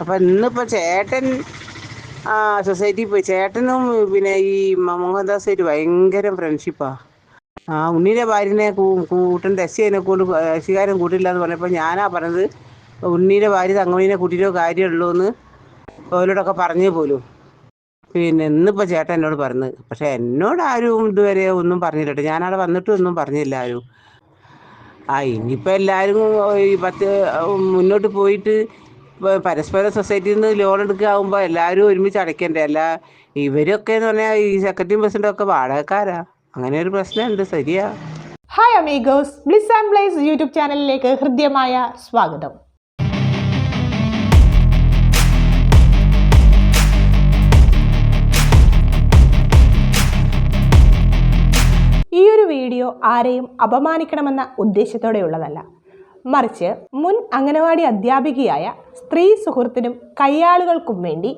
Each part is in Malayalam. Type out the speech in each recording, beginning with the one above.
അപ്പം ഇന്നിപ്പോൾ ചേട്ടൻ സൊസൈറ്റിയിൽ പോയി. ചേട്ടനും പിന്നെ ഈ മോഹൻദാസായിട്ട് ഭയങ്കര ഫ്രണ്ട്ഷിപ്പാണ് ആ ഉണ്ണീന്റെ ഭാര്യനെ കൂട്ടൻ ദശയെ കൊണ്ട് ശികാരം കൂട്ടില്ല എന്ന് പറഞ്ഞപ്പോൾ ഞാനാ പറഞ്ഞത് ഉണ്ണീന്റെ ഭാര്യ തങ്ങമണീനെ കൂട്ടിയിട്ടോ കാര്യമുള്ളൂ എന്ന് അവരോടൊക്കെ പറഞ്ഞു പോലും. പിന്നെ ഇന്നിപ്പോൾ ചേട്ടൻ എന്നോട് പറഞ്ഞത് പക്ഷേ എന്നോട് ആരും ഇതുവരെ ഒന്നും പറഞ്ഞില്ല ഞാനവിടെ വന്നിട്ടും ഒന്നും പറഞ്ഞില്ല ആരും. ആ ഇനിയിപ്പോൾ എല്ലാവരും ഈ പത്ത് മുന്നോട്ട് പോയിട്ട് പരസ്പര സൊസൈറ്റിയിൽ നിന്ന് ലോൺ എടുക്കാവുമ്പോൾ എല്ലാവരും ഒരുമിച്ച് അടയ്ക്കണ്ടേ? അല്ല ഇവരൊക്കെ എന്ന് പറഞ്ഞാൽ ഈ സെക്രട്ടറി പ്രസിഡന്റും ഒക്കെ വാടകക്കാരാ. അങ്ങനെ ഒരു പ്രശ്നമുണ്ട്. ശരിയാ. Hi amigos bliss and place YouTube ചാനലിലേക്ക് ഹൃദ്യമായ സ്വാഗതം. ഈ ഒരു വീഡിയോ ആരെയും അപമാനിക്കണമെന്ന ഉദ്ദേശത്തോടെയുള്ളതല്ല. മറിച്ച് മുൻ അംഗനവാടി അധ്യാപികയായ സ്ത്രീ സുഹൃത്തിനും കയ്യാളുകൾക്കും വേണ്ടി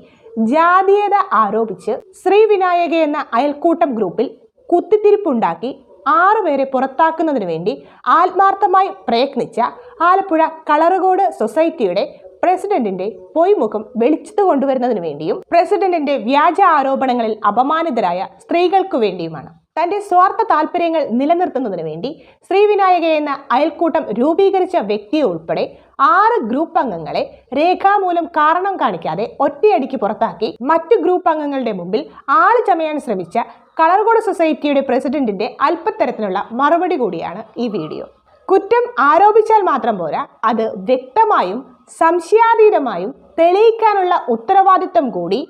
ജാതീയത ആരോപിച്ച് ശ്രീവിനായക എന്ന അയൽക്കൂട്ടം ഗ്രൂപ്പിൽ കുത്തിത്തിരിപ്പുണ്ടാക്കി ആറുപേരെ പുറത്താക്കുന്നതിനു വേണ്ടി ആത്മാർത്ഥമായി പ്രയത്നിച്ച ആലപ്പുഴ കളറുകോട് സൊസൈറ്റിയുടെ പ്രസിഡന്റിന്റെ പൊയ്മുഖം വെളിച്ചത്ത് കൊണ്ടുവരുന്നതിനു വേണ്ടിയും പ്രസിഡന്റിന്റെ വ്യാജ ആരോപണങ്ങളിൽ അപമാനിതരായ സ്ത്രീകൾക്കു വേണ്ടിയുമാണ്. തന്റെ സ്വാർത്ഥ താല്പര്യങ്ങൾ നിലനിർത്തുന്നതിന് വേണ്ടി ശ്രീവിനായക എന്ന അയൽക്കൂട്ടം രൂപീകരിച്ച വ്യക്തിയെ ഉൾപ്പെടെ ആറ് ഗ്രൂപ്പ് അംഗങ്ങളെ രേഖാമൂലം കാരണം കാണിക്കാതെ ഒറ്റയടിക്ക് പുറത്താക്കി മറ്റു ഗ്രൂപ്പ് അംഗങ്ങളുടെ മുമ്പിൽ ആൾ ചമയാൻ ശ്രമിച്ച കളർകോട് സൊസൈറ്റിയുടെ പ്രസിഡന്റിന്റെ അല്പത്തരത്തിലുള്ള മറുപടി കൂടിയാണ് ഈ വീഡിയോ. കുറ്റം ആരോപിച്ചാൽ മാത്രം പോരാ അത് വ്യക്തമായും സംശയാതീതമായും തെളിയിക്കാനുള്ള ഉത്തരവാദിത്തം കൂടി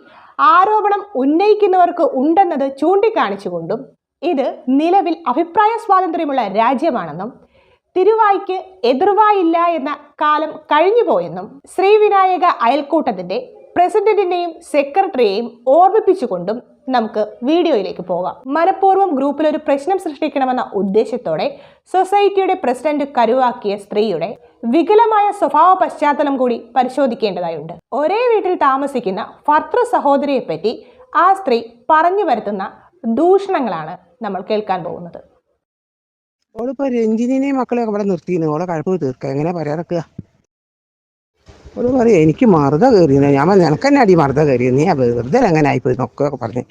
ആരോപണം ഉന്നയിക്കുന്നവർക്ക് ഉണ്ടെന്നത് ചൂണ്ടിക്കാണിച്ചുകൊണ്ടും ഇത് നിലവിൽ അഭിപ്രായ സ്വാതന്ത്ര്യമുള്ള രാജ്യമാണെന്നും തിരുവായ്ക്ക് എതിർവായില്ല എന്ന കാലം കഴിഞ്ഞുപോയെന്നും ശ്രീവിനായക അയൽക്കൂട്ടത്തിന്റെ പ്രസിഡന്റിനെയും സെക്രട്ടറിയെയും ഓർമ്മിപ്പിച്ചുകൊണ്ടും നമുക്ക് വീഡിയോയിലേക്ക് പോകാം. മനഃപൂർവം ഗ്രൂപ്പിൽ ഒരു പ്രശ്നം സൃഷ്ടിക്കണമെന്ന ഉദ്ദേശത്തോടെ സൊസൈറ്റിയുടെ പ്രസിഡന്റ് കരുവാക്കിയ സ്ത്രീയുടെ വികലമായ സ്വഭാവ പശ്ചാത്തലം കൂടി പരിശോധിക്കേണ്ടതായുണ്ട്. ഒരേ വീട്ടിൽ താമസിക്കുന്ന ഭർത്തൃ സഹോദരിയെ പറ്റി ആ സ്ത്രീ പറഞ്ഞു വരുത്തുന്ന ദൂഷണങ്ങളാണ് നമ്മൾ കേൾക്കാൻ പോകുന്നത്. ഓളിപ്പോ ഇവിടെ നിർത്തിയിരുന്നു ഓളെ കഴപ്പ് എങ്ങനെ പറയാ എനിക്ക് മറുത കയറിയെന്ന് ഞാൻ നിനക്ക് തന്നെ അടി മറുത കയറിയത് നീ വെറുതെ അങ്ങനെ ആയിപ്പോയി എന്നൊക്കെ പറഞ്ഞു.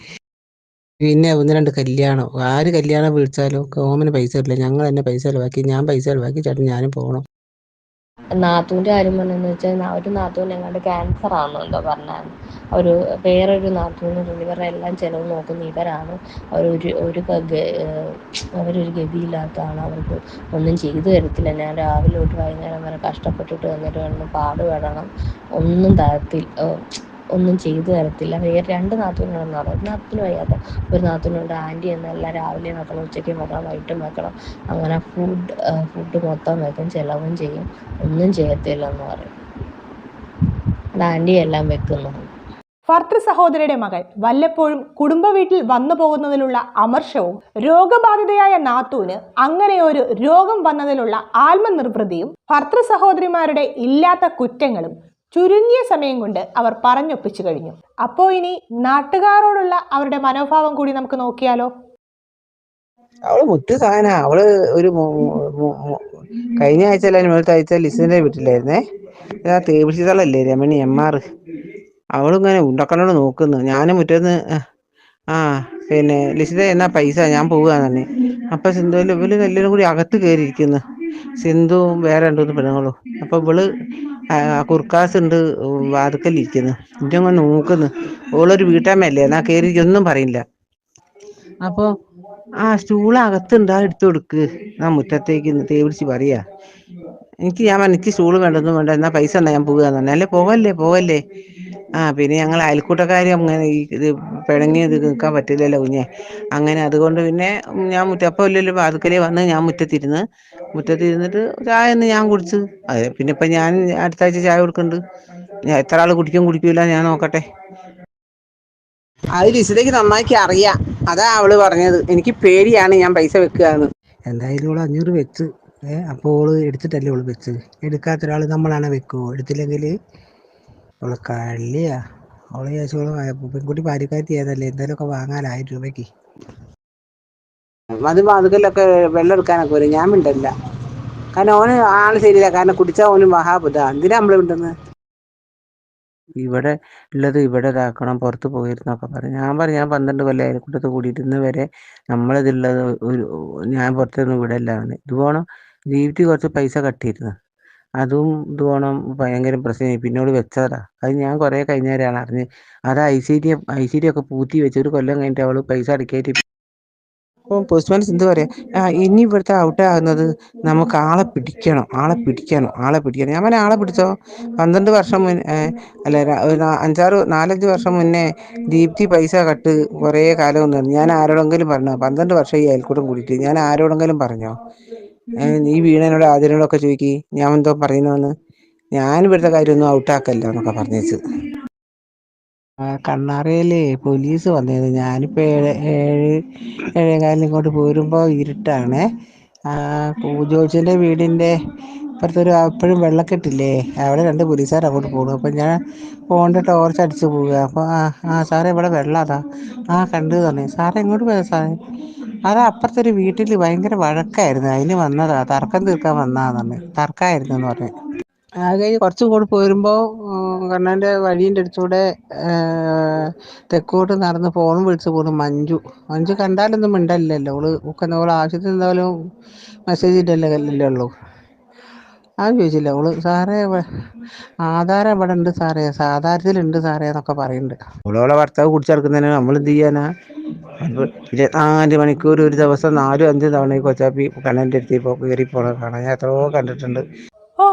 പിന്നെ ഒന്ന് രണ്ട് കല്യാണം. ആര് കല്യാണം വിളിച്ചാലും ഓമന് പൈസ ഇല്ല ഞങ്ങൾ തന്നെ പൈസ ചിലവാക്കി. ഞാൻ പൈസ ചിലവാക്കി ചേട്ടൻ ഞാനും പോകണം നാത്തൂന്റെ കാര്യം പറഞ്ഞതെന്ന് വെച്ചാൽ ഒരു നാത്തൂൻ എങ്ങാണ്ട് ക്യാൻസർ ആണെന്നോ എന്തോ പറഞ്ഞായിരുന്നു ഒരു വേറൊരു നാത്തൂന് ഇവരുടെ എല്ലാം ചിലവ് നോക്കുന്ന ഇവരാണ്. അവരൊരു ഒരു അവരൊരു ഗതിയില്ലാത്തതാണ് അവർക്ക് ഒന്നും ചെയ്തു തരത്തില്ല. ഞാൻ രാവിലെ തൊട്ട് വൈകുന്നേരം വരെ കഷ്ടപ്പെട്ടിട്ട് വന്നിട്ട് വേണം പാടുപെടണം ഒന്നും തരത്തില്ല ഒന്നും ചെയ്തു തരത്തില്ല. വേറെ രണ്ട് നാത്തൂനുണ്ടെന്ന് പറഞ്ഞു. നാത്തൂന് വയ്യാത്ത ഒരു നാത്തൂനുണ്ട്. ആന്റി എന്നെല്ലാം രാവിലെ വെക്കണം ഉച്ചയ്ക്കും വെക്കണം വൈകിട്ടും വെക്കണം അങ്ങനെ ഫുഡ് ഫുഡ് മൊത്തം വെക്കും ചിലവും ചെയ്യും. ഒന്നും ചെയ്യത്തില്ല എന്ന് പറയും. അത് ആന്റി എല്ലാം വെക്കുന്നു. ഭർത്തൃ സഹോദരിയുടെ മകൾ വല്ലപ്പോഴും കുടുംബ വീട്ടിൽ വന്നു പോകുന്നതിലുള്ള അമർഷവും രോഗബാധിതയായ നാത്തൂന് അങ്ങനെയൊരു രോഗം വന്നതിലുള്ള ആത്മനിർവൃതിയും ഭർത്തൃ സഹോദരിമാരുടെ ഇല്ലാത്ത കുറ്റങ്ങളും ചുരുങ്ങിയ സമയം കൊണ്ട് അവർ പറഞ്ഞൊപ്പിച്ചു കഴിഞ്ഞു. അപ്പോ ഇനി നാട്ടുകാരോടുള്ള അവരുടെ മനോഭാവം കൂടി നമുക്ക് നോക്കിയാലോ? അവൾ മുറ്റു സാധന. അവൾ ഒരു കഴിഞ്ഞ ആഴ്ച അല്ല മുന്നത്തെ ആഴ്ച ലിസിന്റെ വീട്ടിലായിരുന്നേ? ആ തേപിടിച്ചതളല്ലേ രമണി എം ആർ അവളിങ്ങനെ ഉണ്ടക്കണ്ണോട് നോക്കുന്നു. ഞാനും മുറ്റന്ന് ആ പിന്നെ ലിസിത എന്നാ പൈസ? ഞാൻ പോവുക തന്നെ അപ്പൊ സിന്ധു ഇവർ എല്ലാവരും കൂടി അകത്ത് കയറിയിരിക്കുന്നു സിന്ധുവും വേറെ രണ്ടു പെണ്ണുങ്ങളും. അപ്പൊ ഇവൾ കുർക്കാസ് ഉണ്ട് വാതുക്കലിരിക്കുന്നു. അങ്ങ് നോക്കുന്നു. ഓളൊരു വീട്ടമ്മയല്ലേ? എന്നാ കയറി ഒന്നും പറയില്ല. അപ്പൊ ആ സ്റ്റൂൾ അകത്തുണ്ട്. ആ എടുത്തു കൊടുക്ക്. ആ മുറ്റത്തേക്ക് തേ പിടിച്ച് പറയാ. എനിക്ക് ഞാൻ എനിക്ക് സ്റ്റൂൾ വേണ്ടൊന്നും വേണ്ട. എന്നാ പൈസ എന്നാ ഞാൻ പോവുക തന്നെ അല്ലേ? പോവല്ലേ? ആ പിന്നെ ഞങ്ങൾ അയൽക്കൂട്ടക്കാരി അങ്ങനെ ഈ ഇത് പിണങ്ങി ഇത് നിൽക്കാൻ പറ്റില്ലല്ലോ കുഞ്ഞെ. അങ്ങനെ അതുകൊണ്ട് പിന്നെ ഞാൻ മുറ്റ അപ്പം ഇല്ലല്ലോ വാതുക്കലേ വന്ന് ഞാൻ മുറ്റത്തിരുന്ന് മുറ്റത്തിരുന്നിട്ട് ചായ ഒന്ന് ഞാൻ കുടിച്ചു. അതെ പിന്നെ ഇപ്പം ഞാൻ അടുത്ത ആഴ്ച ചായ കൊടുക്കുന്നുണ്ട് ഞാൻ എത്ര ആൾ കുടിക്കും കുടിക്കൂല ഞാൻ നോക്കട്ടെ. അത് ലിസിതയ്ക്ക് നന്നാക്കി അറിയാം. അതാ അവൾ പറഞ്ഞത്. എനിക്ക് പേടിയാണ് ഞാൻ പൈസ വെക്കുക എന്ന് എന്തായാലും അവൾ അഞ്ഞൂറ് വെച്ച് ഏഹ് അപ്പോൾ ഓൾ എടുത്തിട്ടല്ലേ ഓൾ വെച്ച്. എടുക്കാത്ത ഒരാൾ നമ്മളാണ് വെക്കുവോ? എടുത്തില്ലെങ്കിൽ അവൾ കള്ളിയാ. അവൾ വിചാരിച്ചോളൂ പെൺകുട്ടി പാരിക്കാരി ഏതല്ലേ? എന്തായാലും വാങ്ങാൻ ആയിരം രൂപയ്ക്ക്. അത് വാതുക്കലൊക്കെ വെള്ളം എടുക്കാനൊക്കെ വരും. ഞാൻ മിണ്ടല്ല കാരണം ഓന് ആൾ ശരിയില്ല. കാരണം കുടിച്ചാൽ ഓന് മഹാബുദ്ധ. എന്തിനാ നമ്മൾ മിണ്ടുന്നത്? ഇവിടെ ഉള്ളത് ഇവിടെ ഇതാക്കണം പുറത്ത് പോയിരുന്നൊക്കെ പറഞ്ഞു ഞാൻ പറഞ്ഞു ഞാൻ പന്ത്രണ്ട് കൊല്ലം അയൽക്കൂട്ടത്ത് കൂടിയിട്ട് ഇന്ന് വരെ നമ്മളിതുള്ളത് ഒരു ഞാൻ പുറത്തുനിന്ന് വിടല്ലാണ് ഇതുപോണം ജീവിതത്തിൽ കുറച്ച് പൈസ കട്ടിയിരുന്നു. അതും ഇത് വേണം ഭയങ്കര പ്രശ്നമായി. പിന്നോട് വെച്ചതാ. അത് ഞാൻ കുറേ കഴിഞ്ഞവരാണ് അറിഞ്ഞ്. അത് I C D I C D ഒക്കെ പൂത്തി വെച്ച് ഒരു കൊല്ലം കഴിഞ്ഞിട്ട് അവൾ പൈസ അടക്കായിട്ട് അപ്പം പോസ്റ്റ്മാൻ എന്ത് പറയാ? ഇനി ഇവിടുത്തെ ഔട്ട് ആകുന്നത് നമുക്ക് ആളെ പിടിക്കണം ആളെ പിടിക്കണം ആളെ പിടിക്കണം. ഞാൻ പറഞ്ഞ ആളെ പിടിച്ചോ? പന്ത്രണ്ട് വർഷം മുന്നേ അല്ല അഞ്ചാറ് നാലഞ്ച് വർഷം മുന്നേ ദീപ്തി പൈസ കട്ട് കുറേ കാലം ഒന്നും ഞാൻ ആരോടെങ്കിലും പറഞ്ഞോ? പന്ത്രണ്ട് വർഷം ഈ അയൽക്കൂട്ടം കൂടിയിട്ട്. ഞാൻ ആരോടെങ്കിലും പറഞ്ഞോ? നീ വീണനോട് ആദ്യനോടൊക്കെ ചോദിക്കി. ഞാൻ എന്തോ പറയുന്നതെന്ന് ഞാൻ ഇവിടുത്തെ കാര്യമൊന്നും ഔട്ടാക്കല്ല എന്നൊക്കെ പറഞ്ഞു കണ്ണാറയിലേ പോലീസ് വന്നത് ഞാനിപ്പോ ഏഴ് ഏഴ് ഏഴേകാലിന് ഇങ്ങോട്ട് പോരുമ്പോ ഇരുട്ടാണ്. ജോജിന്റെ വീടിന്റെ ഇപ്പുറത്തൊരു അപ്പോഴും വെള്ളക്കെട്ടില്ലേ? അവിടെ രണ്ട് പോലീസുകാർ അങ്ങോട്ട് പോകുന്നു അപ്പൊ ഞാൻ ഫോണിന്റെ ടോർച്ച് അടിച്ച് പോവുക. അപ്പോൾ ആ ആ സാറേ ഇവിടെ വെള്ളം. അതാ ആ കണ്ടു തന്നെ. സാറേ എങ്ങോട്ട് പോയ സാറേ? അത് അപ്പുറത്തെ ഒരു വീട്ടിൽ ഭയങ്കര വഴക്കായിരുന്നു. അതിന് വന്നതാ തർക്കം തീർക്കാൻ വന്നതാന്ന് തർക്കായിരുന്നു എന്ന് പറഞ്ഞു. അത് കഴിഞ്ഞ് കുറച്ചും കൂടി പോരുമ്പോൾ കണ്ണന്റെ വഴീന്റെ അടുത്തൂടെ തെക്കോട്ട് നടന്ന് ഫോൺ വിളിച്ച് പോണു മഞ്ജു. മഞ്ജു കണ്ടാലൊന്നും മിണ്ടല്ലല്ലോ ഓൾ ഒക്കെ ഓൾ ആവശ്യത്തിന് എന്തായാലും മെസ്സേജ് ഇട്ടല്ലേ ഉള്ളൂ. അത് ചോദിച്ചില്ല. ഓൾ സാറേ ആധാരം ഇവിടെ ഉണ്ട് സാറേ? സാധാരണത്തിലുണ്ട് സാറേ എന്നൊക്കെ പറയുന്നുണ്ട് ഓളോളെ ഭർത്താവ് കുടിച്ചെടുക്കുന്നതിന് നമ്മൾ എന്ത് ചെയ്യാനാ? ഇരുപത്തിനാല് മണിക്കൂർ ഒരു ദിവസം നാലും അഞ്ചും തവണ ഈ കൊച്ചാപ്പി കണ്ണന്റെ അടുത്ത് കയറി പോണ കാണാൻ ഞാൻ എത്രയോ കണ്ടിട്ടുണ്ട്. ഓ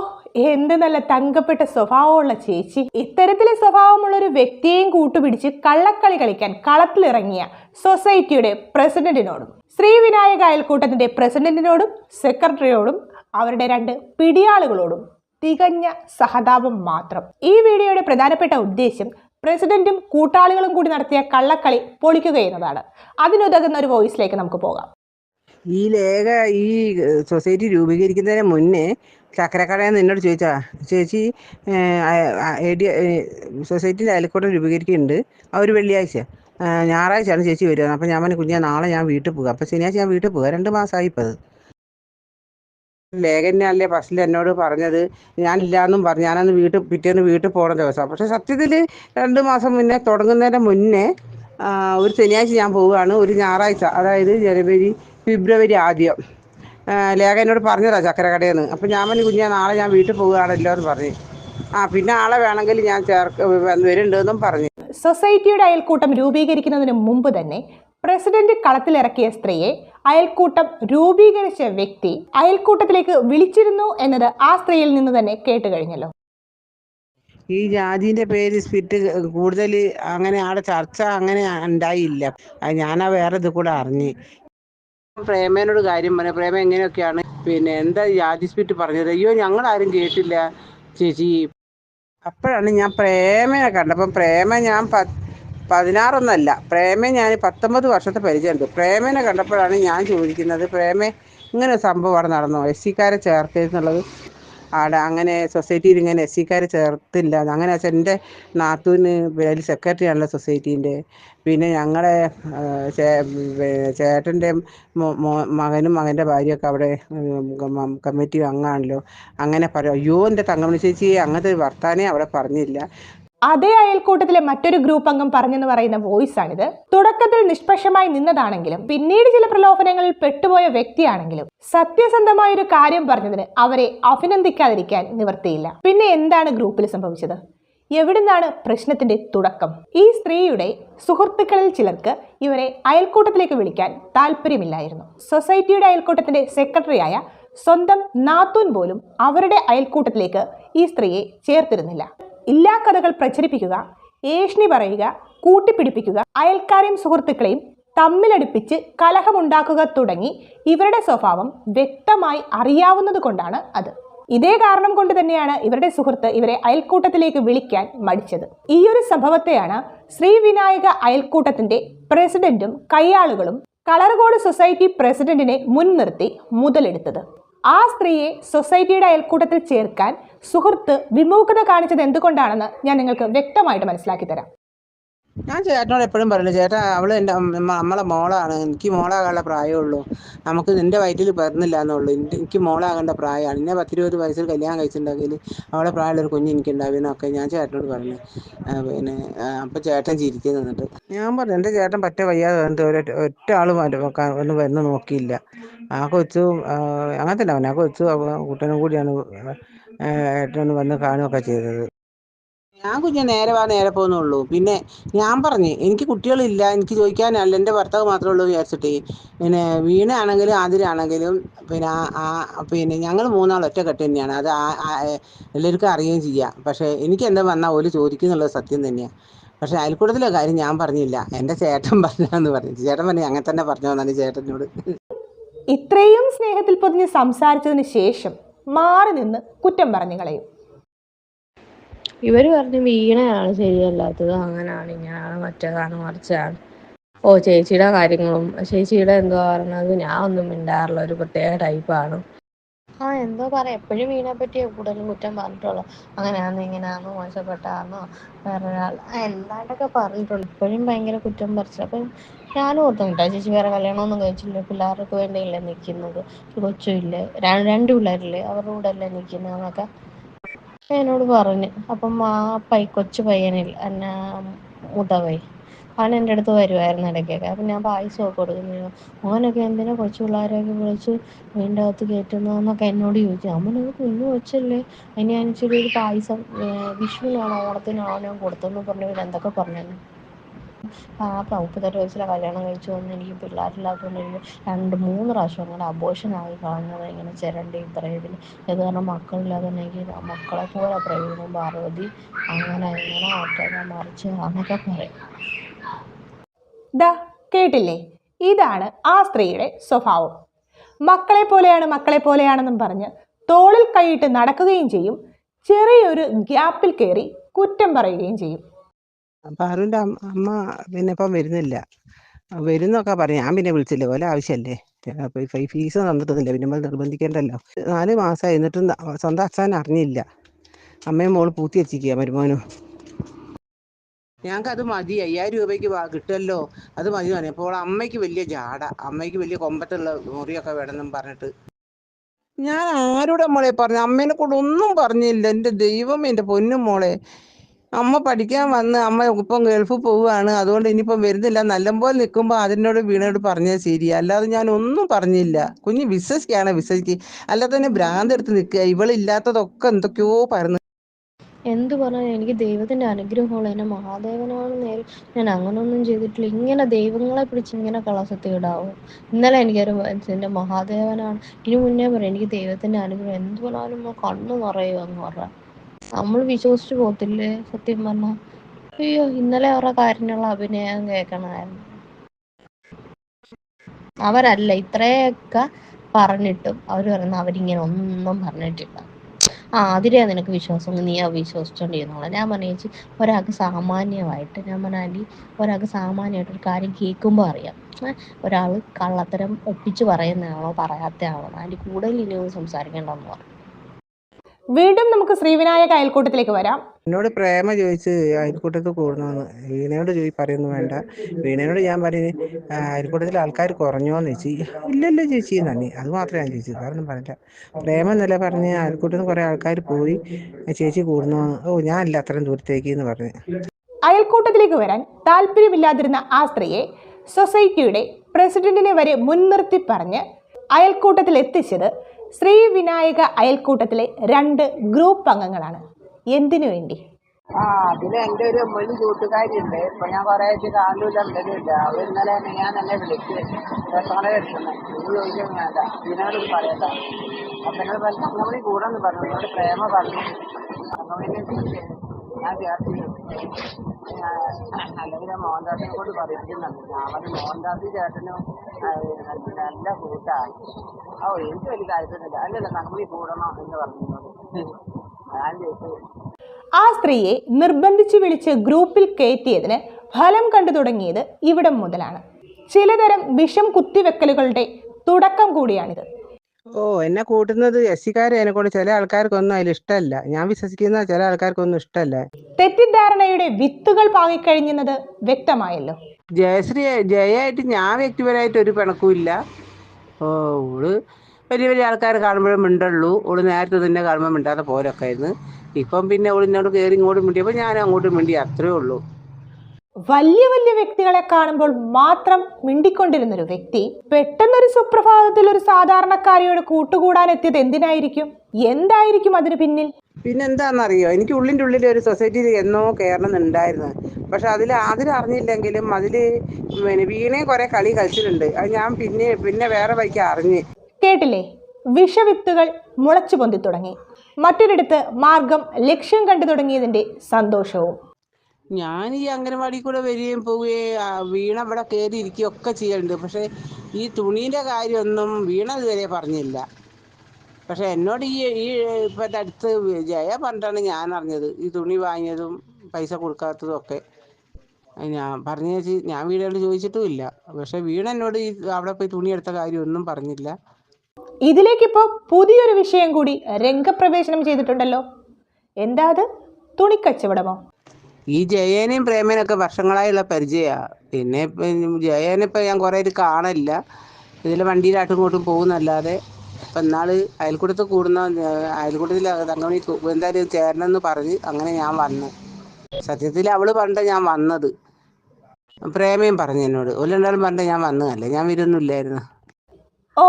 എന്ത് നല്ല തങ്കപ്പെട്ട സ്വഭാവമുള്ള ചേച്ചി. ഇത്തരത്തിലെ സ്വഭാവമുള്ള ഒരു വ്യക്തിയെയും കൂട്ടുപിടിച്ച് കള്ളക്കളി കളിക്കാൻ കളത്തിലിറങ്ങിയ സൊസൈറ്റിയുടെ പ്രസിഡന്റിനോടും ശ്രീ ശ്രീവിനായക അയൽക്കൂട്ടത്തിന്റെ പ്രസിഡന്റിനോടും സെക്രട്ടറിയോടും അവരുടെ രണ്ട് പിടിയാളുകളോടും തികഞ്ഞ സഹതാപം മാത്രം. ഈ വീഡിയോയുടെ പ്രധാനപ്പെട്ട ഉദ്ദേശം പ്രസിഡന്റും കൂട്ടാളികളും കൂടി നടത്തിയ കള്ളക്കളി പൊളിക്കുക എന്നതാണ്. അതിനുതകുന്ന ഒരു വോയിസിലേക്ക് നമുക്ക് പോകാം. ഈ ലേഖ ഈ സൊസൈറ്റി രൂപീകരിക്കുന്നതിന് മുന്നേ ചക്കരക്കടയിൽ എന്നോട് ചോദിച്ചാ ചേച്ചി ഏഹ്, അയ- അ- എ ഡി സൊസൈറ്റിന്റെ അയൽക്കൂട്ടം രൂപീകരിക്കുന്നുണ്ട്. ആ ഒരു വെള്ളിയാഴ്ച ഞായറാഴ്ചയാണ് ചേച്ചി വരുന്നത്. അപ്പം ഞാൻ പറഞ്ഞു കുഞ്ഞാ നാളെ ഞാൻ വീട്ടിൽ പോകുക അപ്പം ശനിയാഴ്ച ഞാൻ വീട്ടിൽ പോകുക രണ്ട് മാസമായി ഇപ്പം അത് ലേഖനല്ലേ ഫസ്റ്റിൽ എന്നോട് പറഞ്ഞത്. ഞാനില്ലാന്നും പറഞ്ഞു. ഞാനന്ന് വീട്ടിൽ പിറ്റേന്ന് വീട്ടിൽ പോകുന്ന ദിവസം. പക്ഷെ സത്യത്തിൽ രണ്ട് മാസം മുന്നേ തുടങ്ങുന്നതിന് മുന്നേ ഒരു ശനിയാഴ്ച ഞാൻ പോവുകയാണ്. ഒരു ഞായറാഴ്ച അതായത് ജനുവരി ഫെബ്രുവരി ആദ്യം. ലേഖനോട് പറഞ്ഞതാ ചക്കരക്കടയിൽ നിന്ന് അപ്പം ഞാൻ പറഞ്ഞു കുഞ്ഞാ നാളെ ഞാൻ വീട്ടിൽ പോവുകയാണല്ലോ എന്ന് പറഞ്ഞു. ആ പിന്നെ ആളെ വേണമെങ്കിൽ ഞാൻ ചേർക്ക് വരുന്നുണ്ടെന്നും പറഞ്ഞു. സൊസൈറ്റിയുടെ അയൽക്കൂട്ടം രൂപീകരിക്കുന്നതിന് മുമ്പ് തന്നെ പ്രസിഡന്റ് കളത്തിലിറക്കിയ സ്ത്രീയെ അയൽക്കൂട്ടം രൂപീകരിച്ച വ്യക്തി അയൽക്കൂട്ടത്തിലേക്ക് വിളിച്ചിരുന്നു എന്നത് ആ സ്ത്രീയിൽ നിന്ന് തന്നെ കേട്ട് കഴിഞ്ഞല്ലോ. ഈ ജാതിന്റെ പേര് സ്പിറ്റ് കൂടുതൽ അങ്ങനെ ആടെ ചർച്ച അങ്ങനെ ഉണ്ടായില്ല. ഞാനാ വേറെ ഇത് കൂടെ അറിഞ്ഞ്. പ്രേമേനോട് കാര്യം പറഞ്ഞു പ്രേമ എങ്ങനെയൊക്കെയാണ്? പിന്നെ എന്താ ജാതി സ്പിറ്റ് പറഞ്ഞത്? അയ്യോ ഞങ്ങൾ ആരും കേട്ടില്ല ചേച്ചി. അപ്പോഴാണ് ഞാൻ പ്രേമയെ കണ്ടപ്പം പ്രേമ ഞാൻ പ പതിനാറൊന്നല്ല. പ്രേമയെ ഞാൻ പത്തൊമ്പത് വർഷത്തെ പരിചയമുണ്ട്. പ്രേമേനെ കണ്ടപ്പോഴാണ് ഞാൻ ചോദിക്കുന്നത് പ്രേമേ ഇങ്ങനെ സംഭവം അവിടെ നടന്നോ? എസ് സിക്കാരെ ചേർത്തെന്നുള്ളത് ആടെ അങ്ങനെ സൊസൈറ്റിയിൽ ഇങ്ങനെ എസ് സിക്കാരെ ചേർത്തില്ല. അങ്ങനെ വെച്ചാൽ എന്റെ നാത്തൂന് അതിൽ സെക്രട്ടറി ആണല്ലോ സൊസൈറ്റീന്റെ. പിന്നെ ഞങ്ങളെ ചേട്ടന്റെ മകനും മകന്റെ ഭാര്യയൊക്കെ അവിടെ കമ്മിറ്റി അംഗമാണല്ലോ അങ്ങനെ പറയും അയ്യോ എന്റെ തങ്കമണി ചേച്ചി അങ്ങനത്തെ ഒരു വർത്താനേ അവിടെ പറഞ്ഞില്ല. അതേ അയൽക്കൂട്ടത്തിലെ മറ്റൊരു ഗ്രൂപ്പ് അംഗം പറഞ്ഞെന്ന് പറയുന്ന വോയിസ് ആണിത് തുടക്കത്തിൽ നിഷ്പക്ഷമായി നിന്നതാണെങ്കിലും പിന്നീട് ചില പ്രലോഭനങ്ങളിൽ പെട്ടുപോയ വ്യക്തിയാണെങ്കിലും സത്യസന്ധമായ ഒരു കാര്യം പറഞ്ഞതിന് അവരെ അഭിനന്ദിക്കാതിരിക്കാൻ നിവർത്തിയില്ല. പിന്നെ എന്താണ് ഗ്രൂപ്പിൽ സംഭവിച്ചത്? എവിടുന്നാണ് പ്രശ്നത്തിന്റെ തുടക്കം? ഈ സ്ത്രീയുടെ സുഹൃത്തുക്കളിൽ ചിലർക്ക് ഇവരെ അയൽക്കൂട്ടത്തിലേക്ക് വിളിക്കാൻ താല്പര്യമില്ലായിരുന്നു സൊസൈറ്റിയുടെ അയൽക്കൂട്ടത്തിന്റെ സെക്രട്ടറിയായ സ്വന്തം നാത്തൂൻ പോലും അവരുടെ അയൽക്കൂട്ടത്തിലേക്ക് ഈ സ്ത്രീയെ ചേർത്തിരുന്നില്ല. ഇല്ലാ കഥകൾ പ്രചരിപ്പിക്കുക ഏഷ്ണി പറയുക കൂട്ടിപ്പിടിപ്പിക്കുക അയൽക്കാരെയും സുഹൃത്തുക്കളെയും തമ്മിലടുപ്പിച്ച് കലഹമുണ്ടാക്കുക തുടങ്ങി ഇവരുടെ സ്വഭാവം വ്യക്തമായി അറിയാവുന്നത് കൊണ്ടാണ് അത്. ഇതേ കാരണം കൊണ്ട് തന്നെയാണ് ഇവരുടെ സുഹൃത്ത് ഇവരെ അയൽക്കൂട്ടത്തിലേക്ക് വിളിക്കാൻ മടിച്ചത്. ഈ ഒരു സംഭവത്തെയാണ് ശ്രീവിനായക അയൽക്കൂട്ടത്തിന്റെ പ്രസിഡന്റും കയ്യാളുകളും കളർകോട് സൊസൈറ്റി പ്രസിഡന്റിനെ മുൻനിർത്തി മുതലെടുത്തത്. ആ സ്ത്രീയെ സൊസൈറ്റിയുടെ അയൽക്കൂട്ടത്തിൽ ചേർക്കാൻ സുഹൃത്ത് വിമുഖത കാണിച്ചത് എന്തുകൊണ്ടാണെന്ന് ഞാൻ നിങ്ങൾക്ക് വ്യക്തമായിട്ട് മനസ്സിലാക്കി തരാം. ഞാൻ ചേട്ടനോട് എപ്പോഴും പറയില്ല ചേട്ടാ അവൾ എന്റെ നമ്മളെ മോളാണ് എനിക്ക് മോളാകാനുള്ള പ്രായമുള്ളൂ നമുക്ക് നിന്റെ വയറ്റിൽ പിറന്നില്ല എന്നുള്ളൂ. എനിക്ക് മോളാകേണ്ട പ്രായമാണ്. എന്നെ പത്തിരുപത് വയസ്സിൽ കല്യാണം കഴിച്ചിട്ടുണ്ടെങ്കിൽ അവളെ പ്രായമുള്ളൊരു കുഞ്ഞ് എനിക്ക് ഉണ്ടാവുമെന്നൊക്കെ ഞാൻ ചേട്ടനോട് പറഞ്ഞു പിന്നെ അപ്പം ചേട്ടൻ ചിരിക്കുക നിന്നിട്ട്. ഞാൻ പറഞ്ഞു എന്റെ ചേട്ടൻ പറ്റ വയ്യാതെ ഒറ്റ ആൾ ഒന്ന് വന്ന് നോക്കിയില്ല. ആ കൊച്ചു അങ്ങനത്തെ അവൻ ആ കൊച്ചു കുട്ടനും കൂടിയാണ് ഏട്ടനും വന്ന് കാണുകയൊക്കെ ചെയ്തത്. ഞാൻ കുഞ്ഞെ നേരെ വാ നേരെ പോകുന്നുള്ളൂ പിന്നെ ഞാൻ പറഞ്ഞു എനിക്ക് കുട്ടികളില്ല എനിക്ക് ചോദിക്കാനല്ല എന്റെ ഭർത്താവ് മാത്രമേ ഉള്ളൂ വിചാരിച്ചിട്ടേ. പിന്നെ വീണാണെങ്കിലും ആതിരാണെങ്കിലും പിന്നെ ആ പിന്നെ ഞങ്ങൾ മൂന്നാൾ ഒറ്റക്കെട്ട് തന്നെയാണ്. അത് എല്ലാവർക്കും അറിയുകയും ചെയ്യാം. പക്ഷേ എനിക്ക് എന്താ വന്നാൽ ഒരു ചോദിക്കുന്നുള്ളത് സത്യം തന്നെയാണ് പക്ഷേ അയൽക്കൂടത്തിലെ കാര്യം ഞാൻ പറഞ്ഞില്ല. എന്റെ ചേട്ടൻ പറഞ്ഞാന്ന് പറഞ്ഞു ചേട്ടൻ പറഞ്ഞു അങ്ങനെ തന്നെ പറഞ്ഞു എന്നാണ് ചേട്ടനോട്. ഇത്രയും സ്നേഹത്തിൽ പൊതിഞ്ഞ് സംസാരിച്ചതിന് ശേഷം മാറി നിന്ന് കുറ്റം പറഞ്ഞു കളയും. ഇവർ പറഞ്ഞു വീണയാണ് ശരിയല്ലാത്തത് അങ്ങനാണ് ഇങ്ങനാണ് മറ്റേതാണ് മറിച്ചാണ്. ഓ ചേച്ചിയുടെ കാര്യങ്ങളും ചേച്ചിയുടെ എന്തോ പറഞ്ഞത്? ഞാൻ ഒന്നും മിണ്ടാറില്ല ഒരു പ്രത്യേക ടൈപ്പാണ് ആ എന്തോ പറയാം എപ്പോഴും വീണെ പറ്റിയേ കൂടുതലും കുറ്റം പറഞ്ഞിട്ടുള്ളൂ. അങ്ങനെയാന്ന് ഇങ്ങനെയാന്നോ മോശപ്പെട്ടാന്നോ വേറൊരാൾ ആ, എന്താണ്ടൊക്കെ പറഞ്ഞിട്ടുണ്ട്. ഇപ്പോഴും ഭയങ്കര കുറ്റം പറിച്ചു. അപ്പം ഞാനും ഓർത്തു കേട്ടോ ചേച്ചി വേറെ കല്യാണമൊന്നും കഴിച്ചില്ല പിള്ളേർക്ക് വേണ്ടിയല്ലേ നിൽക്കുന്നത് കൊച്ചുമില്ലേ രണ്ട് പിള്ളേരില്ലേ അവരുടെ കൂടെ അല്ലേ നിൽക്കുന്നതെന്നൊക്കെ എന്നോട് പറഞ്ഞു. അപ്പം ആ പൈ കൊച്ചു പയ്യനിൽ എന്നാ മുതവൈ അവൻ എന്റെ അടുത്ത് വരുമായിരുന്നു ഇടയ്ക്കൊക്കെ. അപ്പം ഞാൻ പായസമൊക്കെ കൊടുക്കുന്നു. മോനൊക്കെ എന്തിനാ കൊച്ചു പിള്ളേരെയൊക്കെ വിളിച്ച് വീടിന്റെ അകത്ത് കയറ്റുന്നതെന്നൊക്കെ എന്നോട് ചോദിച്ചു. അമ്മനത് കുഞ്ഞു കൊച്ചല്ലേ അതിന് ഞാൻ ഇച്ചിരി പായസം വിഷുവിനാണോ ഓണത്തിനാണോ ഞാൻ കൊടുത്തെന്ന് പറഞ്ഞു ഇവരെന്തൊക്കെ പറഞ്ഞു ആ മുപ്പത്തെട്ട് വയസ്സിലെ കല്യാണം കഴിച്ചു വന്ന് എനിക്ക് പിള്ളേരില്ലാത്തതുകൊണ്ട് എനിക്ക് രണ്ട് മൂന്ന് പ്രാവശ്യം അങ്ങനെ അബോഷനായി കാണുന്നത് ഇങ്ങനെ ചിരണ്ടി ഇതിൽ ഇത് കാരണം മക്കളില്ലാതെ എനിക്ക് മക്കളെ പോലെ പ്രവീണും പാർവതി അങ്ങനെ ഇങ്ങനെ മറ്റേതാ മറിച്ച് എന്നൊക്കെ പറയും. ദാ കേട്ടില്ലേ? ഇതാണ് ആ സ്ത്രീയുടെ സ്വഭാവം. മക്കളെ പോലെയാണ് മക്കളെ പോലെയാണെന്നും പറഞ്ഞ് തോളിൽ കൈയിട്ട് നടക്കുകയും ചെയ്യും. ചെറിയൊരു ഗ്യാപ്പിൽ കയറി കുറ്റം പറയുകയും ചെയ്യും. അപ്പം അരുണിന്റെ അമ്മ പിന്നെ ഇപ്പം വരുന്നില്ല. വരുന്നൊക്കെ പറഞ്ഞു ഞാൻ പിന്നെ വിളിച്ചില്ല. പോലെ ആവശ്യമല്ലേ അപ്പോൾ ഈ ഫീസ് തന്നിട്ടൊന്നുമില്ല. പിന്നെ നമ്മൾ നിർബന്ധിക്കേണ്ടല്ലോ. നാല് മാസം എന്നിട്ടും സ്വന്തം അച്ഛൻ അറിഞ്ഞില്ല. അമ്മയും മോൾ പൂത്തി വെച്ചിരിക്കുക മരുമോനും. ഞങ്ങൾക്ക് അത് മതി. അയ്യായിരം രൂപയ്ക്ക് കിട്ടുമല്ലോ അത് മതി പറഞ്ഞു അപ്പോൾ അമ്മയ്ക്ക് വലിയ ജാട. അമ്മയ്ക്ക് വലിയ കൊമ്പത്തുള്ള മുറിയൊക്കെ വേണമെന്നും പറഞ്ഞിട്ട്. ഞാൻ ആരോടെ മോളെ പറഞ്ഞു? അമ്മേനെ കൂടെ ഒന്നും പറഞ്ഞില്ല. എന്റെ ദൈവം എന്റെ പൊന്നും മോളെ. അമ്മ പഠിക്കാൻ വന്ന് അമ്മ ഇപ്പം ഗൾഫിൽ പോവുകയാണ്. അതുകൊണ്ട് ഇനിയിപ്പം വരുന്നില്ല. നല്ലപോലെ നിൽക്കുമ്പോൾ അതിനോട് വീണോട് പറഞ്ഞത് ശരി. അല്ലാതെ ഞാൻ ഒന്നും പറഞ്ഞില്ല. കുഞ്ഞ് വിശ്വസിക്കുകയാണ് വിശ്വസിക്കുക അല്ലാതെ തന്നെ ഭ്രാന്ത് എടുത്ത് നിൽക്കുക. ഇവളില്ലാത്തതൊക്കെ എന്തൊക്കെയോ പറഞ്ഞു എന്ത് പറഞ്ഞാൽ എനിക്ക് ദൈവത്തിന്റെ അനുഗ്രഹമുള്ള എന്നെ മഹാദേവനാണ് നേരെ ഞാൻ അങ്ങനൊന്നും ചെയ്തിട്ടില്ല. ഇങ്ങനെ ദൈവങ്ങളെ പിടിച്ച് ഇങ്ങനെ കളസത്തി ഇടാവോ ഇന്നലെ എനിക്കൊരു എന്റെ മഹാദേവനാണ്. ഇനി മുന്നേ പറയാം എനിക്ക് ദൈവത്തിന്റെ അനുഗ്രഹം എന്ത് പറഞ്ഞാലും കണ്ണു നിറയുക എന്ന് പറഞ്ഞാൽ നമ്മൾ വിശ്വസിച്ചു പോകത്തില്ലേ? സത്യം പറഞ്ഞാൽ അയ്യോ ഇന്നലെ അവരുടെ കാര്യത്തിനുള്ള അഭിനയം കേൾക്കണമായിരുന്നു. അവരല്ല ഇത്രയൊക്കെ പറഞ്ഞിട്ടും അവർ പറയുന്ന അവരിങ്ങനെ ഒന്നും പറഞ്ഞിട്ടില്ല. ആ അതിലെയാ നിനക്ക് വിശ്വാസം നീ ആ ഞാൻ പറഞ്ഞു ഒരാൾക്ക് സാമാന്യമായിട്ട് ഞാൻ പറഞ്ഞ ആന്റി ഒരാൾക്ക് സാമാന്യമായിട്ട് ഒരു കാര്യം കേൾക്കുമ്പോൾ അറിയാം. ഒരാൾ കള്ളത്തരം ഒപ്പിച്ച് പറയുന്നതാണോ പറയാത്തയാണോ ആന്റി കൂടുതൽ ഇനി സംസാരിക്കേണ്ടെന്ന് പറഞ്ഞു. വീണ്ടും നമുക്ക് ശ്രീവിനായക അയൽക്കൂട്ടത്തിലേക്ക് വരാം. എന്നോട് പ്രേമ ചോദിച്ച് അയൽക്കൂട്ടത്തിൽ കൂടണമെന്ന് വീണയോട് ചോദി പറയുന്നു വേണ്ട. വീണയോട് ഞാൻ പറയുന്നത് "ആ, അയൽക്കൂട്ടത്തിൽ ആൾക്കാർ കുറഞ്ഞോന്ന് ചോദിച്ചു ഇല്ലല്ലോ ചേച്ചി നന്ദി. അത് മാത്രമേ ഞാൻ ചോദിച്ചു കാരണം പറഞ്ഞില്ല. പ്രേമ എന്നല്ല പറഞ്ഞ് അയൽക്കൂട്ടത്തിൽ കുറെ കുറേ ആൾക്കാർ പോയി ചേച്ചി കൂടുന്നോന്ന് ഓ ഞാനില്ല അത്രയും ദൂരത്തേക്ക് എന്ന് പറഞ്ഞു. അയൽക്കൂട്ടത്തിലേക്ക് വരാൻ താല്പര്യമില്ലാതിരുന്ന ആ സ്ത്രീയെ സൊസൈറ്റിയുടെ പ്രസിഡന്റിനെ വരെ മുൻനിർത്തി പറഞ്ഞ് അയൽക്കൂട്ടത്തിൽ എത്തിച്ചത് ശ്രീ വിനായക അയൽക്കൂട്ടത്തിലെ രണ്ട് ഗ്രൂപ്പ് അംഗങ്ങളാണ്. എന്തിനു വേണ്ടി? ആ അതിൽ എന്റെ ഒരു മുൻ കൂട്ടുകാരിയുണ്ട്. ഇപ്പൊ ഞാൻ കുറെ ആയിട്ട് കാണൂല ഉണ്ടല്ല അവർ ഇന്നലെ ഞാൻ എന്നെ വിളിച്ചു വിഷമത എടുക്കുന്നത് നീ ചോദിക്കാൻ വേണ്ട. ഇതിനോട് പറയണ്ട. അപ്പൊ എന്നോട് പറഞ്ഞു തങ്കമണി കൂടെന്ന് പറഞ്ഞു. എന്നോട് പ്രേമ പറഞ്ഞു. തങ്കമണി ഞാൻ ചേട്ടന് അല്ലെങ്കിൽ മോഹൻദാസിനെ കൊണ്ട് ഞാൻ പറഞ്ഞു മോഹൻദാസ് ചേട്ടനും നല്ല കൂട്ടാണ് ഓ എനിക്ക് വലിയ താല്പര്യമില്ല. അല്ലല്ല തങ്കമണി കൂടണം എന്ന് പറഞ്ഞു എന്നോട്. ഞാൻ ആ സ്ത്രീയെ നിർബന്ധിച്ചു വിളിച്ച് ഗ്രൂപ്പിൽ കയറ്റിയതിന് ഫലം കണ്ടു തുടങ്ങിയത് ഇവിടം മുതലാണ്. ചിലതരം വിഷം കുത്തിവെക്കലുകളുടെ തുടക്കം കൂടിയാണിത്. ഓ എന്നെ കൂട്ടുന്നത് എസ് സിക്കാരെ എന്നെ കൊണ്ട് ചില ആൾക്കാർക്കൊന്നും അതിൽ ഇഷ്ടമല്ല ഞാൻ വിശ്വസിക്കുന്ന ചില ആൾക്കാർക്കൊന്നും ഇഷ്ടമല്ല തെറ്റിദ്ധാരണയുടെ വിത്തുകൾ പാകിക്കഴിഞ്ഞത് വ്യക്തമായല്ലോ? ജയശ്രീ ജയായിട്ട് ഞാൻ വ്യക്തിപരമായിട്ട് ഒരു പിണക്കുമില്ല ഓ ഓൾ വലിയ വലിയ ആൾക്കാർ കാണുമ്പോഴേ മിണ്ടുള്ളൂ. ഓൾ നേരത്തെ തന്നെ കാണുമ്പോൾ മിണ്ടാതെ പോരൊക്കെ ആയിരുന്നു. ഇപ്പം പിന്നെ ഓൾ എന്നോട് കയറി ഇങ്ങോട്ട് മിണ്ടിയപ്പോൾ ഞാൻ അങ്ങോട്ട് മിണ്ടി അത്രേ ഉള്ളൂ. വലിയ വലിയ വ്യക്തികളെ കാണുമ്പോൾ മാത്രം മിണ്ടിക്കൊണ്ടിരുന്ന ഒരു വ്യക്തി പെട്ടെന്നൊരു സുപ്രഭാതത്തിൽ ഒരു സാധാരണക്കാരിയോട് കൂട്ടുകൂടാൻ എത്തിയത് എന്തിനായിരിക്കും? എന്തായിരിക്കും അതിന് പിന്നിൽ? പിന്നെന്താണെന്നറിയോ എനിക്ക് ഉള്ളിന്റെ ഉള്ളിൽ ഒരു സൊസൈറ്റിയിൽ എന്നോ കയറണമെന്നുണ്ടായിരുന്നു പക്ഷെ അതിൽ അതിലറിഞ്ഞില്ലെങ്കിലും അതിൽ പിന്നെ വീണയും കുറേ കളി കളിച്ചിട്ടുണ്ട്. അത് ഞാൻ പിന്നെ പിന്നെ വേറെ വഴിക്ക് അറിഞ്ഞ്. കേട്ടില്ലേ? വിഷവിത്തുകൾ മുളച്ചു പൊന്തി തുടങ്ങി. മറ്റൊരിടത്ത് മാർഗം ലക്ഷ്യം കണ്ടു തുടങ്ങിയതിന്റെ സന്തോഷവും. ഞാൻ ഈ അംഗനവാടി കൂടെ വരികയും പോവുകയും വീണ ഇവിടെ കയറി ഇരിക്കുകയും ഒക്കെ ചെയ്യലുണ്ട്. പക്ഷേ ഈ തുണീന്റെ കാര്യമൊന്നും വീണ ഇതുവരെ പറഞ്ഞില്ല. പക്ഷെ എന്നോട് ഈ ഈ ഇപ്പോഴത്തെ അടുത്ത് ജയ പറഞ്ഞിട്ടാണ് ഞാൻ അറിഞ്ഞത്. ഈ തുണി വാങ്ങിയതും പൈസ കൊടുക്കാത്തതും ഒക്കെ. ഞാൻ പറഞ്ഞു വെച്ച് ഞാൻ ചോദിച്ചിട്ടും ഇല്ല. പക്ഷെ വീണ എന്നോട് ഈ അവിടെ പോയി തുണി എടുത്ത കാര്യമൊന്നും പറഞ്ഞില്ല. ഇതിലേക്ക് ഇപ്പോ പുതിയൊരു വിഷയം കൂടി രംഗപ്രവേശനം ചെയ്തിട്ടുണ്ടല്ലോ. എന്താ അത്? തുണിക്കച്ചവടമോ? ഈ ജയേനെയും പ്രേമനൊക്കെ വർഷങ്ങളായുള്ള പരിചയമാണ് പിന്നെ ഇപ്പം ജയനെ ഇപ്പം ഞാൻ കുറേ ആയിട്ട് കാണില്ല. ഇതിൽ വണ്ടിയിലാട്ടും ഇങ്ങോട്ടും പോകുന്നല്ലാതെ അപ്പം എന്നാൾ അയൽക്കൂട്ടത്ത് കൂടുന്ന അയൽക്കൂട്ടത്തിൽ തങ്ങമണി കു- എന്തായാലും ചേരണമെന്ന് പറഞ്ഞ് അങ്ങനെ ഞാൻ വന്നു. സത്യത്തിൽ അവൾ പറഞ്ഞിട്ട് ഞാൻ വന്നത്. പ്രേമയും പറഞ്ഞു എന്നോട്. ഒരു രണ്ടാളും ഞാൻ വന്നതല്ലേ? ഞാൻ വരുന്നില്ലായിരുന്നു. ഓ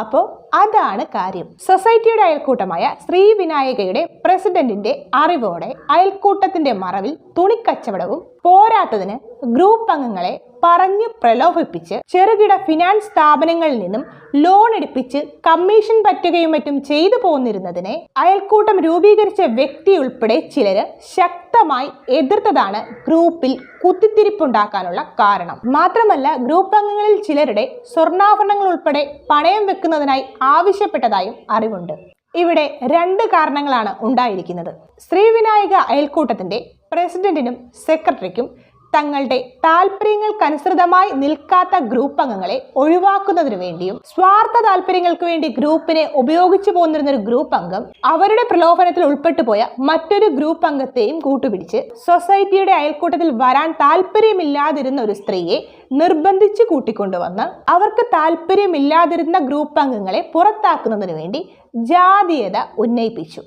അപ്പോൾ അതാണ് കാര്യം. സൊസൈറ്റിയുടെ അയൽക്കൂട്ടമായ ശ്രീ വിനായകയുടെ പ്രസിഡന്റിന്റെ അറിവോടെ അയൽക്കൂട്ടത്തിന്റെ മറവിൽ തുണിക്കച്ചവടവും പോരാത്തതിന് ഗ്രൂപ്പ് അംഗങ്ങളെ പറഞ്ഞ് പ്രലോഭിപ്പിച്ച് ചെറുകിട ഫിനാൻസ് സ്ഥാപനങ്ങളിൽ നിന്നും ലോൺ എടുപ്പിച്ച് കമ്മീഷൻ പറ്റുകയും മറ്റും ചെയ്തു പോന്നിരുന്നതിനെ അയൽക്കൂട്ടം രൂപീകരിച്ച വ്യക്തി ഉൾപ്പെടെ ചിലര് ശക്തമായി എതിർത്തതാണ് ഗ്രൂപ്പിൽ കുത്തിത്തിരിപ്പുണ്ടാക്കാനുള്ള കാരണം. മാത്രമല്ല ഗ്രൂപ്പ് അംഗങ്ങളിൽ ചിലരുടെ സ്വർണാഭരണങ്ങൾ ഉൾപ്പെടെ പണയം വെക്കുന്നതിനായി ആവശ്യപ്പെട്ടതായും അറിവുണ്ട്. ഇവിടെ രണ്ട് കാരണങ്ങളാണ് ഉണ്ടായിരിക്കുന്നത്. ശ്രീവിനായക അയൽക്കൂട്ടത്തിന്റെ പ്രസിഡന്റിനും സെക്രട്ടറിക്കും തങ്ങളുടെ താല്പര്യങ്ങൾക്കനുസൃതമായി നിൽക്കാത്ത ഗ്രൂപ്പ് അംഗങ്ങളെ ഒഴിവാക്കുന്നതിനു വേണ്ടിയും സ്വാർത്ഥ താല്പര്യങ്ങൾക്ക് വേണ്ടി ഗ്രൂപ്പിനെ ഉപയോഗിച്ചു പോന്നിരുന്ന ഒരു ഗ്രൂപ്പ് അംഗം അവരുടെ പ്രലോഭനത്തിൽ ഉൾപ്പെട്ടു പോയ മറ്റൊരു ഗ്രൂപ്പ് അംഗത്തെയും കൂട്ടുപിടിച്ച് സൊസൈറ്റിയുടെ അയൽക്കൂട്ടത്തിൽ വരാൻ താല്പര്യമില്ലാതിരുന്ന ഒരു സ്ത്രീയെ നിർബന്ധിച്ച് കൂട്ടിക്കൊണ്ടുവന്ന് അവർക്ക് താല്പര്യമില്ലാതിരുന്ന ഗ്രൂപ്പ് അംഗങ്ങളെ പുറത്താക്കുന്നതിനു വേണ്ടി ജാതീയത ഉന്നയിപ്പിച്ചു.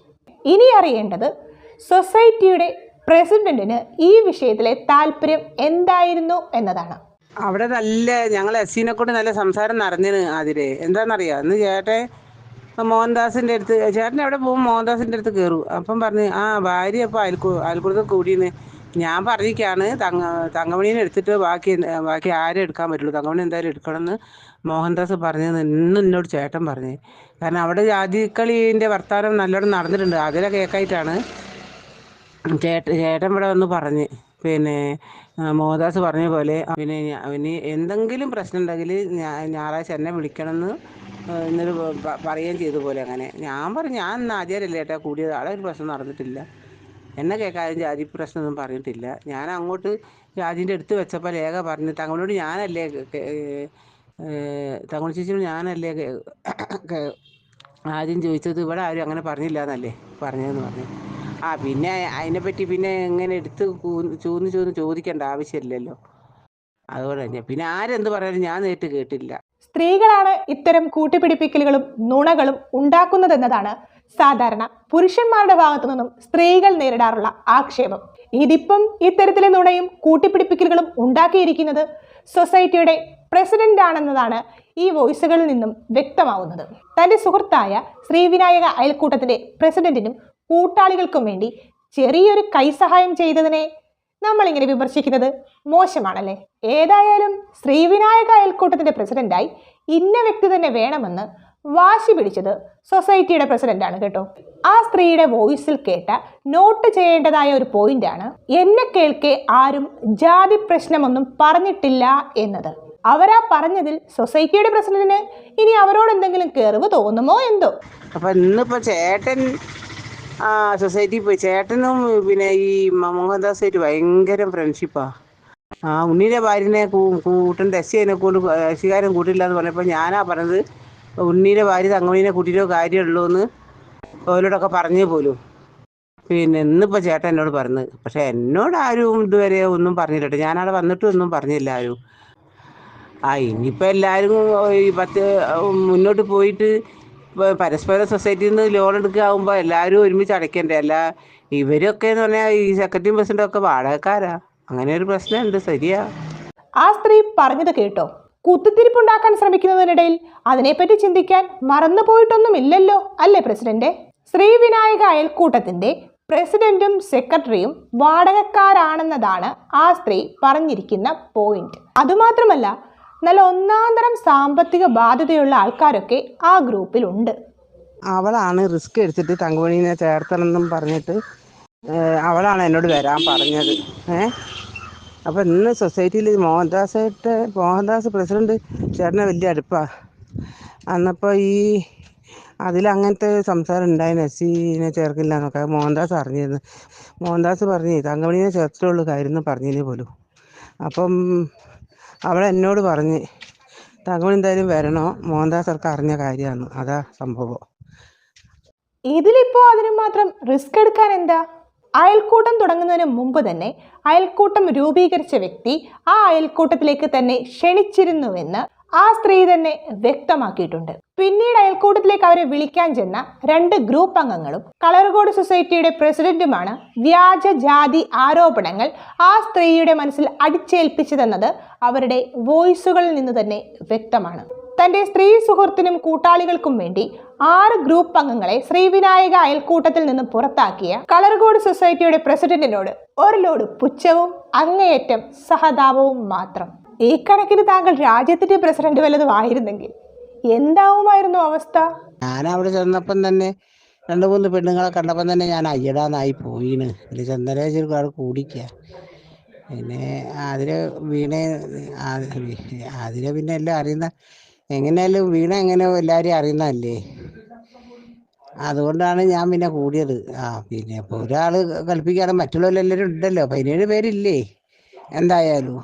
ഇനി അറിയേണ്ടത് സൊസൈറ്റിയുടെ പ്രസിഡന്റിന് ഈ വിഷയത്തിലെ താല്പര്യം എന്തായിരുന്നു എന്നതാണ്. അവിടെ നല്ല ഞങ്ങൾ എസ് സീനെ കൊണ്ട് നല്ല സംസാരം നടന്നിന് അതിരെ എന്താണെന്നറിയാം? അന്ന് ചേട്ടൻ മോഹൻദാസിന്റെ അടുത്ത് ചേട്ടൻ അവിടെ പോകും മോഹൻദാസിന്റെ അടുത്ത് കയറും അപ്പം പറഞ്ഞ് ആ ഭാര്യ അപ്പോൾ അയൽക്കൂ അയൽക്കൂടത്ത് കൂടിയെന്ന്. ഞാൻ പറഞ്ഞിരിക്കാണ് തങ്ങ തങ്കമണീനെ എടുത്തിട്ട് ബാക്കി ബാക്കി ആരും എടുക്കാൻ പറ്റുള്ളൂ? തങ്കമണി എന്തായാലും എടുക്കണമെന്ന് മോഹൻദാസ് പറഞ്ഞത് ഇന്ന് എന്നോട് ചേട്ടൻ പറഞ്ഞു. കാരണം അവിടെ ജാതിക്കളീന്റെ വർത്തമാനം നല്ലോണം നടന്നിട്ടുണ്ട്. അതിലെ കേൾക്കായിട്ടാണ് ചേട്ട ചേട്ടൻ ഇവിടെ വന്ന് പറഞ്ഞ് പിന്നെ മോഹദാസ് പറഞ്ഞ പോലെ ഞാ- അവന് എന്തെങ്കിലും പ്രശ്നം ഉണ്ടെങ്കിൽ ഞായറാഴ്ച എന്നെ വിളിക്കണമെന്ന് എന്ന് ഇന്നലെ പറയുകയും ചെയ്തു പോലെ അങ്ങനെ. ഞാൻ പറഞ്ഞു ഞാൻ ഇന്ന് ആചാരല്ലേ ഏട്ടാ കൂടിയത്. ആളെ ഒരു പ്രശ്നം നടന്നിട്ടില്ല. എന്നെ കേൾക്കാതെ ജാതി പ്രശ്നമൊന്നും പറഞ്ഞിട്ടില്ല. ഞാൻ അങ്ങോട്ട് ജാതിന്റെ അടുത്ത് വെച്ചപ്പോൾ ലേഖ പറഞ്ഞു തങ്ങളോട് ഞാനല്ലേ തങ്ങൾ ചേച്ചിയോട് ഞാനല്ലേ ആദ്യം ചോദിച്ചത് ഇവിടെ ആരും അങ്ങനെ പറഞ്ഞില്ല എന്നല്ലേ പറഞ്ഞതെന്ന് പറഞ്ഞു. ആ പിന്നെ അതിനെപ്പറ്റി പിന്നെ എങ്ങനെ എടുത്ത് ചൂന്ന് ചൂന്ന് ചോദിക്കേണ്ട ആവശ്യമില്ലല്ലോ. അതുപോലെ തന്നെ. പിന്നെ ആരെന്ത് പറയാനും ഞാൻ നേരിട്ട് കേട്ടില്ല സ്ത്രീകളാണ് ഇത്തരം കൂട്ടിപ്പിടിപ്പിക്കലുകളും നുണകളും ഉണ്ടാക്കുന്നതെന്നതാണ് സാധാരണ പുരുഷന്മാരുടെ ഭാഗത്തു നിന്നും സ്ത്രീകൾ നേരിടാറുള്ള ആക്ഷേപം. ഇതിപ്പം ഇത്തരത്തിലെ നുണയും കൂട്ടിപ്പിടിപ്പിക്കലുകളും ഉണ്ടാക്കിയിരിക്കുന്നത് സൊസൈറ്റിയുടെ പ്രസിഡന്റ് ആണെന്നതാണ് ഈ വോയിസുകളിൽ നിന്നും വ്യക്തമാവുന്നത്. തന്റെ സുഹൃത്തായ ശ്രീവിനായക അയൽക്കൂട്ടത്തിന്റെ പ്രസിഡന്റിനും കൂട്ടാളികൾക്കും വേണ്ടി ചെറിയൊരു കൈസഹായം ചെയ്തതിനെ നമ്മളിങ്ങനെ വിമർശിക്കുന്നത് മോശമാണല്ലേ? ഏതായാലും ശ്രീവിനായക അയൽക്കൂട്ടത്തിന്റെ പ്രസിഡന്റായി ഇന്ന വ്യക്തി തന്നെ വേണമെന്ന് വാശി പിടിച്ചത് സൊസൈറ്റിയുടെ പ്രസിഡന്റാണ് കേട്ടോ. ആ സ്ത്രീയുടെ വോയിസിൽ കേട്ട നോട്ട് ചെയ്യേണ്ടതായ ഒരു പോയിന്റ് ആണ് എന്നെ കേൾക്കെ ആരും ജാതി പ്രശ്നമൊന്നും പറഞ്ഞിട്ടില്ല എന്നത്. അവരാ പറഞ്ഞതിൽ സൊസൈറ്റിയുടെ പ്രസിഡന്റിന് ഇനി അവരോട് എന്തെങ്കിലും കെറിവ് തോന്നുമോ എന്തോ? അപ്പൊ ഇന്നിപ്പോ ചേട്ടൻ ആ സൊസൈറ്റി പോയി. ചേട്ടനും പിന്നെ ഈ മോഹൻദാസായിട്ട് ഭയങ്കര ഫ്രണ്ട്ഷിപ്പാ ആ. ഉണ്ണിയുടെ ഭാര്യനെ കൂട്ടൻ അതിനെ കൊണ്ട് ശികാരം കൂട്ടില്ല എന്ന് പറഞ്ഞപ്പോൾ ഞാനാ പറഞ്ഞത് ഉണ്ണീനെ ഭാര്യ തങ്ങമണീനെ കൂട്ടിയിട്ടോ കാര്യമുള്ളൂ എന്ന് ഓരോടൊക്കെ പറഞ്ഞു പോലും. പിന്നെ ഇന്നിപ്പോൾ ചേട്ടൻ എന്നോട് പറഞ്ഞത്. പക്ഷെ എന്നോട് ആരും ഇതുവരെ ഒന്നും പറഞ്ഞില്ല ഞാനവിടെ വന്നിട്ടും ഒന്നും പറഞ്ഞില്ല ആരും. ആ ഇനിയിപ്പോൾ എല്ലാവരും ഈ പത്ത് മുന്നോട്ട് പോയിട്ട് പരസ്പര സൊസൈറ്റിയിൽ നിന്ന് ലോൺ എടുക്കാവുമ്പോൾ എല്ലാവരും ഒരുമിച്ച് അടയ്ക്കണ്ടേ? അല്ല ഇവരൊക്കെ എന്ന് പറഞ്ഞാൽ ഈ സെക്രട്ടറിയും പ്രസിഡന്റും ഒക്കെ വാടകക്കാരാ. അങ്ങനെ ഒരു പ്രശ്നമുണ്ട് ശരിയാ. ആ സ്ത്രീ പറഞ്ഞത് കേട്ടോ. കുത്തിത്തിരിപ്പുണ്ടാക്കാൻ ശ്രമിക്കുന്നതിനിടയിൽ അതിനെപ്പറ്റി ചിന്തിക്കാൻ മറന്നുപോയിട്ടൊന്നുമില്ലല്ലോ അല്ലേ പ്രസിഡന്റ് ശ്രീവിനായക അയൽക്കൂട്ടത്തിന്റെ പ്രസിഡന്റും സെക്രട്ടറിയും വാടകക്കാരാണെന്നതാണ് ആ സ്ത്രീ പറഞ്ഞിരിക്കുന്ന പോയിന്റ് അതുമാത്രമല്ല നല്ല ഒന്നാന്തരം സാമ്പത്തിക ബാധ്യതയുള്ള ആൾക്കാരൊക്കെ ആ ഗ്രൂപ്പിലുണ്ട്. അവളാണ് റിസ്ക് എടുത്തിട്ട് തങ്കമണീനെ ചേർത്തണമെന്നും പറഞ്ഞിട്ട് അവളാണ് എന്നോട് വരാൻ പറഞ്ഞത്. ഏ? അപ്പം ഇന്ന് സൊസൈറ്റിയിൽ മോഹൻദാസായിട്ട് മോഹൻദാസ് പ്രസിഡന്റ് ചേട്ടനെ വലിയ അടുപ്പാ. അന്നപ്പോൾ ഈ അതിലങ്ങനത്തെ സംസാരം ഉണ്ടായിരുന്നു എസ് സിനെ ചേർക്കില്ല എന്നൊക്കെ മോഹൻദാസ് അറിഞ്ഞിരുന്നു. മോഹൻദാസ് പറഞ്ഞു തങ്കമണിനെ ചേർത്തിട്ടുള്ളൂ കാര്യം എന്ന് പറഞ്ഞതിന് പോലും. അപ്പം അവൾ എന്നോട് പറഞ്ഞ് തകവൻ എന്തായാലും വരണോ? മോഹൻദാസർക്ക് അറിഞ്ഞ കാര്യമാണ്. അതാ സംഭവം. ഇതിലിപ്പോ അതിന് മാത്രം റിസ്ക് എടുക്കാൻ എന്താ? അയൽക്കൂട്ടം തുടങ്ങുന്നതിന് മുമ്പ് തന്നെ അയൽക്കൂട്ടം രൂപീകരിച്ച വ്യക്തി ആ അയൽക്കൂട്ടത്തിലേക്ക് തന്നെ ക്ഷണിച്ചിരുന്നുവെന്ന് ആ സ്ത്രീ തന്നെ വ്യക്തമാക്കിയിട്ടുണ്ട്. പിന്നീട് അയൽക്കൂട്ടത്തിലേക്ക് അവരെ വിളിക്കാൻ ചെന്ന രണ്ട് ഗ്രൂപ്പ് അംഗങ്ങളും കളർകോട് സൊസൈറ്റിയുടെ പ്രസിഡന്റുമാണ് വ്യാജ ജാതി ആരോപണങ്ങൾ ആ സ്ത്രീയുടെ മനസ്സിൽ അടിച്ചേൽപ്പിച്ചതെന്നത് അവരുടെ വോയിസുകളിൽ നിന്ന് തന്നെ വ്യക്തമാണ്. തന്റെ സ്ത്രീ സുഹൃത്തിനും കൂട്ടാളികൾക്കും വേണ്ടി ആറ് ഗ്രൂപ്പ് അംഗങ്ങളെ ശ്രീവിനായക അയൽക്കൂട്ടത്തിൽ നിന്ന് പുറത്താക്കിയ കളർകോട് സൊസൈറ്റിയുടെ പ്രസിഡന്റിനോട് ഒരു ലോഡ് പുച്ഛവും അങ്ങേയറ്റം സഹതാപവും മാത്രം. ഈ കണക്കിന് താങ്കൾ രാജ്യത്തിന്റെ പ്രസിഡന്റ് വല്ലതും ആയിരുന്നെങ്കിൽ എന്താവുമായിരുന്നു അവസ്ഥ? ഞാൻ അവിടെ ചെന്നപ്പം തന്നെ രണ്ട് മൂന്ന് പെണ്ണുങ്ങളെ കണ്ടപ്പം തന്നെ ഞാൻ അയ്യടാന്നായി പോയിന്. പിന്നെ ചന്ദനേശ്വരി അവിടെ കൂടിക്കുക പിന്നെ അതിന് വീണ അതിനെ പിന്നെ എല്ലാം അറിയുന്ന എങ്ങനെയാലും വീണ എങ്ങനെ എല്ലാവരും അറിയുന്നതല്ലേ? അതുകൊണ്ടാണ് ഞാൻ പിന്നെ കൂടിയത്. ആ പിന്നെ ഇപ്പോൾ ഒരാൾ കളിപ്പിക്കുകയാണ് മറ്റുള്ളവരെല്ലാവരും ഉണ്ടല്ലോ. പതിനേഴ് പേരില്ലേ? എന്തായാലും.